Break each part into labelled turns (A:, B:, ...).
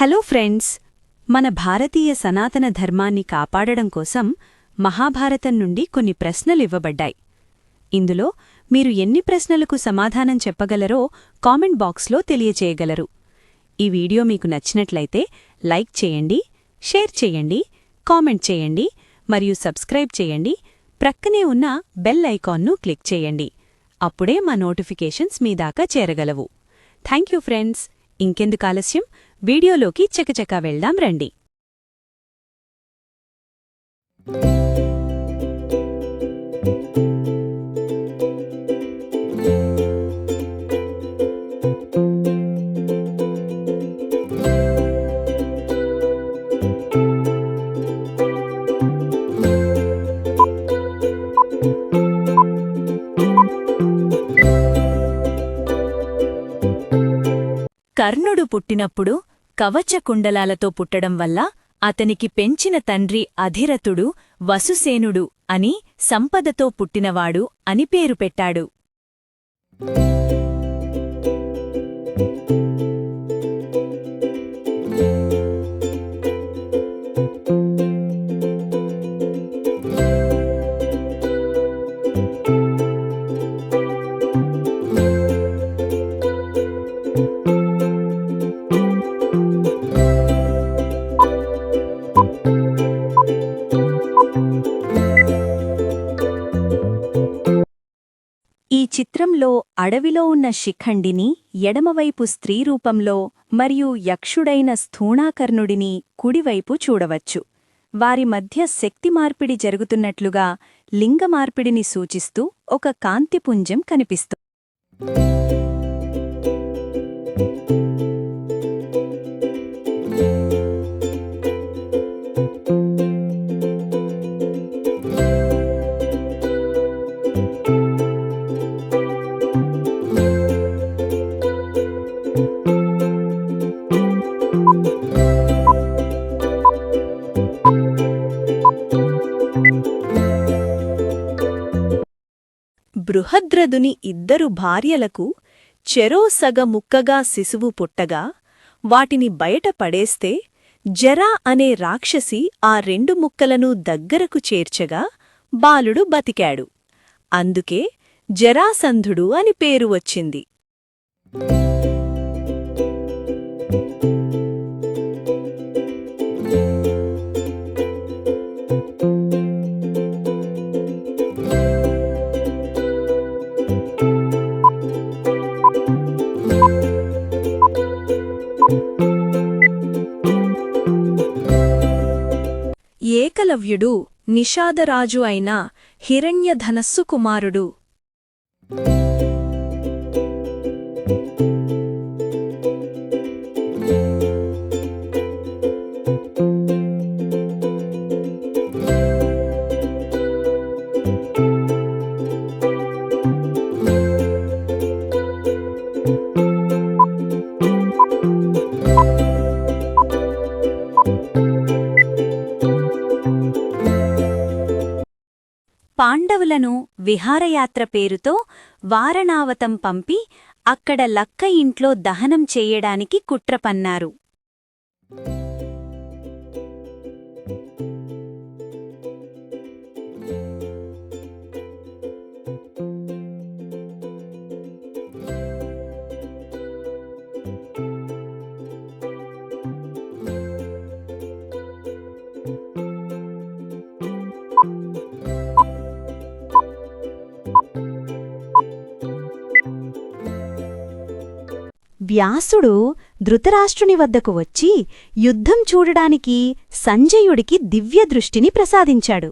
A: Hello friends మన భారతీయ సనాతన ధర్మాన్ని కాపాడడం కోసం మహాభారతం నుండి కొన్ని ప్రశ్నలివ్వబడ్డాయి ఇందులో మీరు ఎన్ని ప్రశ్నలకు సమాధానం చెప్పగలరో కామెంట్ బాక్స్లో తెలియచేయగలరు. ఈ వీడియో మీకు నచ్చినట్లయితే లైక్ చేయండి షేర్ చేయండి కామెంట్ చేయండి మరియు సబ్స్క్రైబ్ చేయండి ప్రక్కనే ఉన్న బెల్ ఐకాన్ను క్లిక్ చేయండి. అప్పుడే మా నోటిఫికేషన్స్ మీ దాకా చేరగలవు. Thank friends. ఇంకెందుకు ఆలస్యం? వీడియోలోకి చకచకా వెళ్దాం రండి. కర్ణుడు పుట్టినప్పుడు కవచ కుండలాలతో పుట్టడం వల్ల అతనికి పెంచిన తండ్రి అధిరథుడు వసుసేనుడు అని సంపదతో పుట్టినవాడు అని పేరు పెట్టాడు. చిత్రంలో అడవిలో ఉన్న శిఖండిని ఎడమవైపు స్త్రీ రూపంలో మరియు యక్షుడైన స్థూణాకర్ణుడిని కుడివైపు చూడవచ్చు. వారి మధ్య శక్తి మార్పిడి జరుగుతున్నట్లుగా లింగ మార్పిడిని సూచిస్తూ ఒక కాంతిపుంజం కనిపిస్తుంది బృహద్రదుని ఇద్దరు భార్యలకు చెరో సగ ముక్కగా శిశువు పుట్టగా వాటిని బయట పడేస్తే జరా అనే రాక్షసి ఆ రెండు ముక్కలను దగ్గరకు చేర్చగా బాలుడు బతికాడు. అందుకే జరాసంధుడు అని పేరు వచ్చింది. వాయువ్యుడు నిషాదరాజు అయిన హిరణ్యధనస్సు కుమారుడు. విహారయాత్ర పేరుతో వారణావతం పంపి అక్కడ లక్క ఇంట్లో దహనం చేయడానికి కుట్రపన్నారు. వ్యాసుడు ధృతరాష్ట్రుని వద్దకు వచ్చి యుద్ధం చూడడానికి సంజయుడికి దివ్యదృష్టిని ప్రసాదించాడు.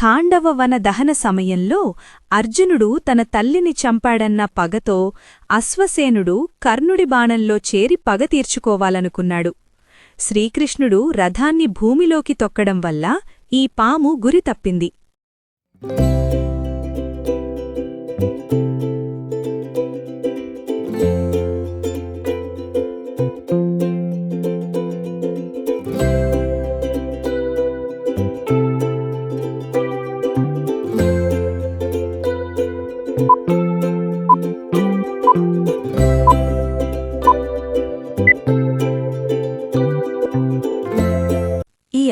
A: ఖాండవ వన దహన సమయంలో అర్జునుడు తన తల్లిని చంపాడన్న పగతో అశ్వసేనుడు కర్ణుడి బాణంలో చేరి పగ తీర్చుకోవాలనుకున్నాడు. శ్రీకృష్ణుడు రథాన్ని భూమిలోకి తొక్కడం వల్ల ఈ పాము గురి తప్పింది.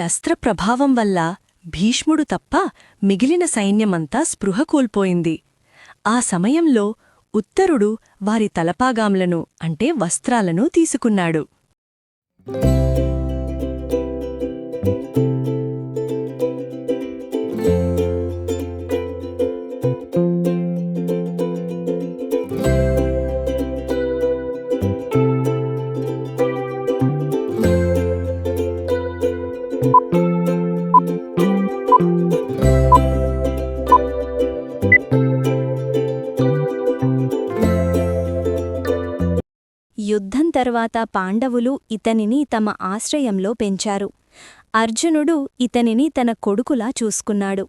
A: అస్త్ర ప్రభావం వల్ల భీష్ముడు తప్ప మిగిలిన సైన్యమంతా స్పృహ కోల్పోయింది. ఆ సమయంలో ఉత్తరుడు వారి తలపాగాంలను అంటే వస్త్రాలను తీసుకున్నాడు.
B: యుద్ధం తర్వాత పాండవులు ఇతనిని తమ ఆశ్రయంలో పెంచారు. అర్జునుడు ఇతనిని తన కొడుకులా చూసుకున్నాడు.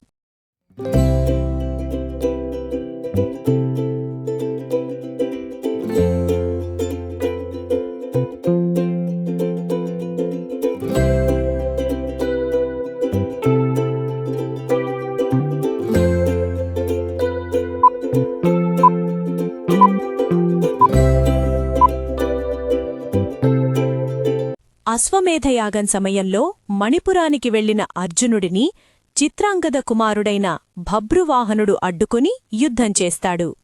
A: అశ్వమేధయాగం సమయంలో మణిపురానికి వెళ్ళిన అర్జునుడిని చిత్రాంగద కుమారుడైన భబ్రువాహనుడు అడ్డుకుని యుద్ధం చేస్తాడు.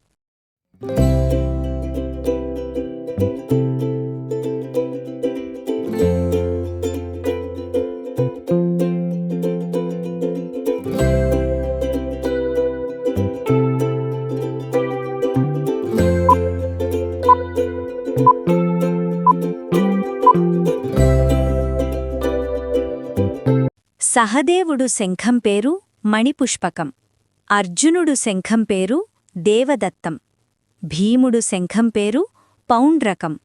B: సహదేవుడు శంఖం పేరు మణిపుష్పకం. అర్జునుడు శంఖం పేరు దేవదత్తం. భీముడు శంఖం పేరు పౌండ్రకం.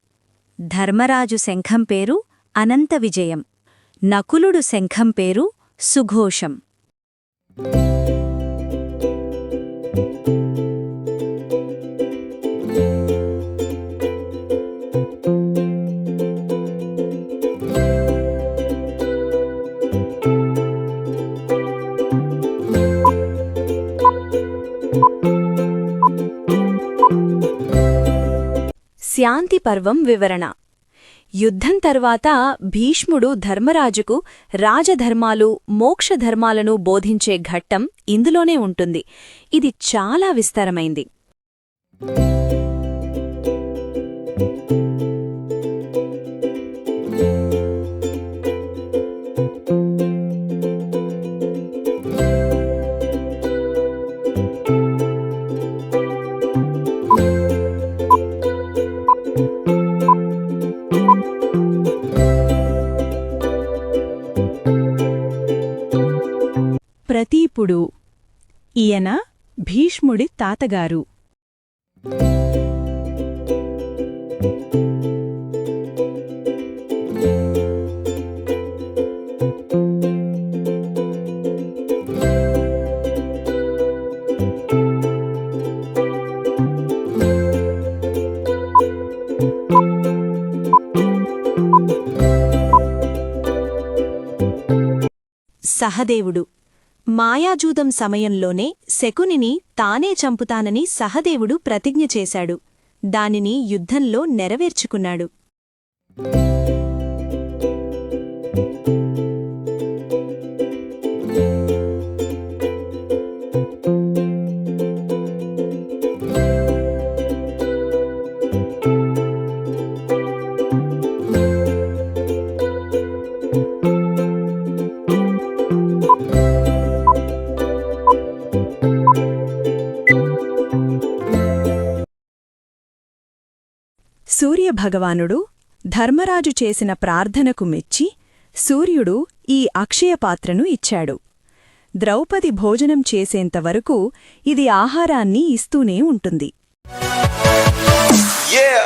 B: ధర్మరాజు శంఖం పేరు అనంత విజయం. నకులుడు శంఖం పేరు సుఘోషం.
A: శాంతి పర్వం వివరణ. యుద్ధం తర్వాత భీష్ముడు ధర్మరాజుకు రాజధర్మాలు మోక్షధర్మాలను బోధించే ఘట్టం ఇందులోనే ఉంటుంది. ఇది చాలా విస్తారమైంది. ప్రతీపుడు. ఈయన భీష్ముడి తాతగారు. సహదేవుడు. మాయాజూదం సమయంలోనే శకునిని తానే చంపుతానని సహదేవుడు ప్రతిజ్ఞ చేశాడు. దానిని యుద్ధంలో నెరవేర్చుకున్నాడు. సూర్యభగవానుడు ధర్మరాజు చేసిన ప్రార్థనకు మెచ్చి సూర్యుడు ఈ అక్షయపాత్రను ఇచ్చాడు ద్రౌపది భోజనం చేసేంతవరకు ఇది ఆహారాన్ని ఇస్తూనే ఉంటుంది
C: Yeah.